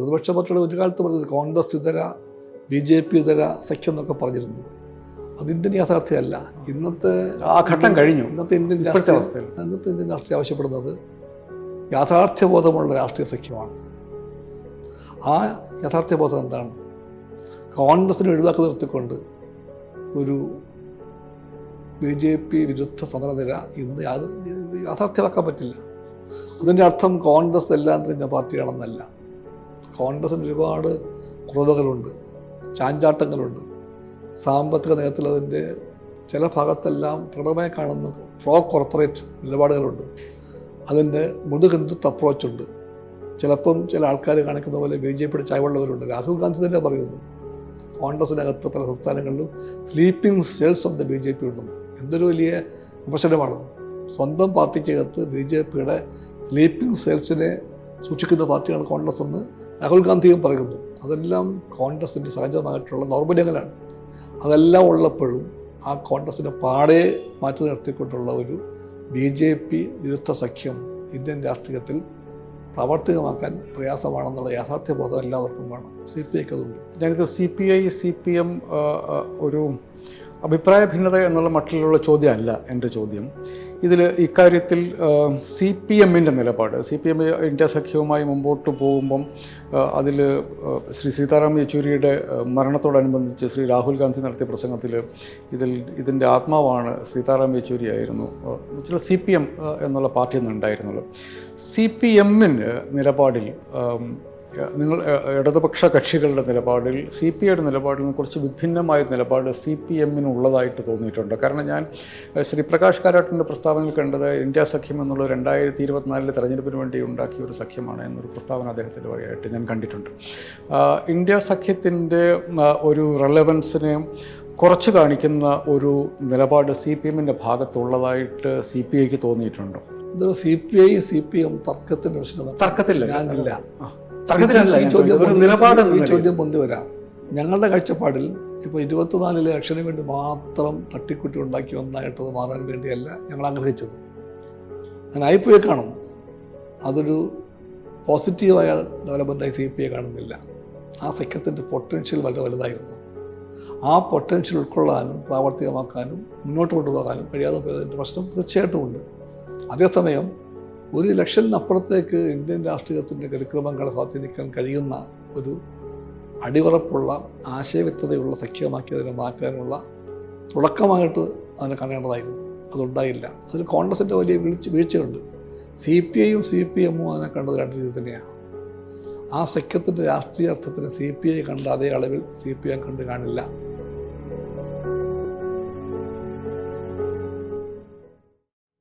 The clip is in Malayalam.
പ്രതിപക്ഷ പാർട്ടികൾ ഒരു കാലത്ത് പറഞ്ഞത് കോൺഗ്രസ് ഇതര ബി ജെ പി ഇതര സഖ്യം എന്നൊക്കെ പറഞ്ഞിരുന്നു. അതിന്റെ യാഥാർത്ഥ്യമല്ല. ഇന്നത്തെ ആ ഘട്ടം കഴിഞ്ഞു. ഇന്നത്തെ ഇന്ത്യൻ രാഷ്ട്രീയ ഇന്നത്തെ ഇന്ത്യൻ രാഷ്ട്രീയം ആവശ്യപ്പെടുന്നത് യാഥാർത്ഥ്യബോധമുള്ള രാഷ്ട്രീയ സഖ്യമാണ് ആ യാഥാർത്ഥ്യബോധം എന്താണ്? കോൺഗ്രസിനെ ഒഴിവാക്കി നിർത്തിക്കൊണ്ട് ഒരു ബി ജെ പി വിരുദ്ധ സമരനിര ഇന്ന് യാഥാർത്ഥ്യമാക്കാൻ പറ്റില്ല. അതിന്റെ അർത്ഥം കോൺഗ്രസ് എല്ലാം തിരിഞ്ഞ പാർട്ടിയാണെന്നല്ല. കോൺഗ്രസിന് ഒരുപാട് കുറവുകളുണ്ട് ചാഞ്ചാട്ടങ്ങളുണ്ട്. സാമ്പത്തിക നയത്തിൽ അതിന്റെ ചില ഭാഗത്തെല്ലാം പ്രകടമായി കാണുന്ന പ്രോ കോർപ്പറേറ്റ് നിലപാടുകളുണ്ട്. അതിന്റെ മൃദുഹിന്ദുത്വ അപ്രോച്ചുണ്ട്. ചിലപ്പം ചില ആൾക്കാർ കാണിക്കുന്ന പോലെ ബി ജെ പിയുടെ ചായവുള്ളവരുണ്ട്. രാഹുൽ ഗാന്ധി തന്നെ പറയുന്നു കോൺഗ്രസിനകത്ത് പല സംസ്ഥാനങ്ങളിലും sleeping cells of the B J P ഉണ്ടെന്ന്. എന്തൊരു വലിയ വിമർശനമാണ്. സ്വന്തം പാർട്ടിക്കകത്ത് ബി ജെ പിയുടെ സ്ലീപ്പിംഗ് സെൽസിനെ സൂക്ഷിക്കുന്ന പാർട്ടിയാണ് കോൺഗ്രസ് എന്ന് രാഹുൽ ഗാന്ധിയും പറയുന്നു അതെല്ലാം കോൺഗ്രസിന്റെ സഹജമായിട്ടുള്ള ദൗർബല്യങ്ങളാണ്. അതെല്ലാം ഉള്ളപ്പോഴും ആ കോൺഗ്രസിനെ പാടെ മാറ്റി നിർത്തിക്കൊണ്ടുള്ള ഒരു ബി ജെ പി വിരുദ്ധ സഖ്യം ഇന്ത്യൻ രാഷ്ട്രീയത്തിൽ പ്രാവർത്തികമാക്കാൻ പ്രയാസമാണെന്നുള്ള യാഥാർത്ഥ്യബോധം എല്ലാവർക്കും വേണം. സി പി ഐക്ക് അതുണ്ട്. ഞാനിത് C P I C P M ഒരു അഭിപ്രായ ഭിന്നത എന്നുള്ള മട്ടിലുള്ള ചോദ്യമല്ല എന്റെ ചോദ്യം. ഇതിൽ ഇക്കാര്യത്തിൽ സി പി എമ്മിന്റെ നിലപാട് സി പി എം ഇന്ത്യ സഖ്യവുമായി മുമ്പോട്ട് പോകുമ്പം അതിൽ ശ്രീ സീതാറാം യെച്ചൂരിയുടെ മരണത്തോടനുബന്ധിച്ച് ശ്രീ രാഹുൽ ഗാന്ധി നടത്തിയ പ്രസംഗത്തിൽ ഇതിൽ ഇതിന്റെ ആത്മാവാണ് സീതാറാം യെച്ചൂരി ആയിരുന്നു. എന്നുവെച്ചാൽ സി പി എം എന്നുള്ള പാർട്ടിയിൽ നിന്നുണ്ടായിരുന്നുള്ളൂ. സി പി എമ്മിന് നിലപാടിൽ നിങ്ങൾ ഇടതുപക്ഷ കക്ഷികളുടെ നിലപാടിൽ സി പി ഐയുടെ നിലപാടിൽ നിന്ന് കുറച്ച് വിഭിന്നമായ നിലപാട് സി പി എമ്മിനുള്ളതായിട്ട് തോന്നിയിട്ടുണ്ട്. കാരണം ഞാൻ ശ്രീപ്രകാശ് ശ്രീ പ്രകാശ് കാരാട്ടിന്റെ പ്രസ്താവനയിൽ കണ്ടത് ഇന്ത്യ സഖ്യം എന്നുള്ള രണ്ടായിരത്തി ഇരുപത്തിനാലിലെ തെരഞ്ഞെടുപ്പിന് വേണ്ടി ഉണ്ടാക്കിയ ഒരു സഖ്യമാണ് എന്നൊരു പ്രസ്താവന അദ്ദേഹത്തിന്റെ വഴിയായിട്ട് ഞാൻ കണ്ടിട്ടുണ്ട്. ഇന്ത്യ സഖ്യത്തിന്റെ ഒരു റെലവൻസിനെ കുറച്ച് കാണിക്കുന്ന ഒരു നിലപാട് സി പി എമ്മിന്റെ ഭാഗത്തുള്ളതായിട്ട് സി പി ഐക്ക് തോന്നിയിട്ടുണ്ടോ? ഇത് C P I C P M തർക്കത്തിന്റെ വിഷയമാണ് തർക്കത്തില്ല. ഞാനില്ല. തർക്കത്തിലല്ല ഈ ചോദ്യം പൊന്തി- ഈ ചോദ്യം പൊന്തി വരാം. ഞങ്ങളുടെ കാഴ്ചപ്പാടിൽ ഇപ്പോൾ ഇരുപത്തിനാലിലെ ഇലക്ഷന് വേണ്ടി മാത്രം തട്ടിക്കുട്ടി ഉണ്ടാക്കി ഒന്നായിട്ടത് മാറാൻ വേണ്ടിയല്ല ഞങ്ങൾ ആഗ്രഹിച്ചത്. അങ്ങനെ എ കാണും. അതൊരു പോസിറ്റീവായ ഡെവലപ്മെന്റായി സി പി ഐ കാണുന്നില്ല. ആ സഖ്യത്തിന്റെ പൊട്ടൻഷ്യൽ വളരെ വലുതായിരുന്നു. ആ പൊട്ടൻഷ്യൽ ഉൾക്കൊള്ളാനും പ്രാവർത്തികമാക്കാനും മുന്നോട്ട് കൊണ്ടുപോകാനും കഴിയാതെ പോയതിന്റെ പ്രശ്നം തീർച്ചയായിട്ടും ഉണ്ട് അതേസമയം ഒരു ലക്ഷത്തിനപ്പുറത്തേക്ക് ഇന്ത്യൻ രാഷ്ട്രീയത്തിന്റെ ഗതിക്രമങ്ങളെ സ്വാധീനിക്കാൻ കഴിയുന്ന ഒരു അടിയുറപ്പുള്ള ആശയവ്യക്തതയുള്ള സഖ്യമാക്കിയതിനെ മാറ്റാനുള്ള തുടക്കമായിട്ട് അതിനെ കാണേണ്ടതായിരുന്നു. അതുണ്ടായില്ല. അതിൽ കോൺഗ്രസിന്റെ വലിയ വീഴ്ച വീഴ്ചയുണ്ട്. സി പി ഐയും സി പി എമ്മും അതിനെ കണ്ടത് രണ്ട് രീതി തന്നെയാണ്. ആ സഖ്യത്തിന്റെ രാഷ്ട്രീയ അർത്ഥത്തിന് സി പി ഐ കണ്ട അതേ അളവിൽ സി പി എം കണ്ട് കാണില്ല.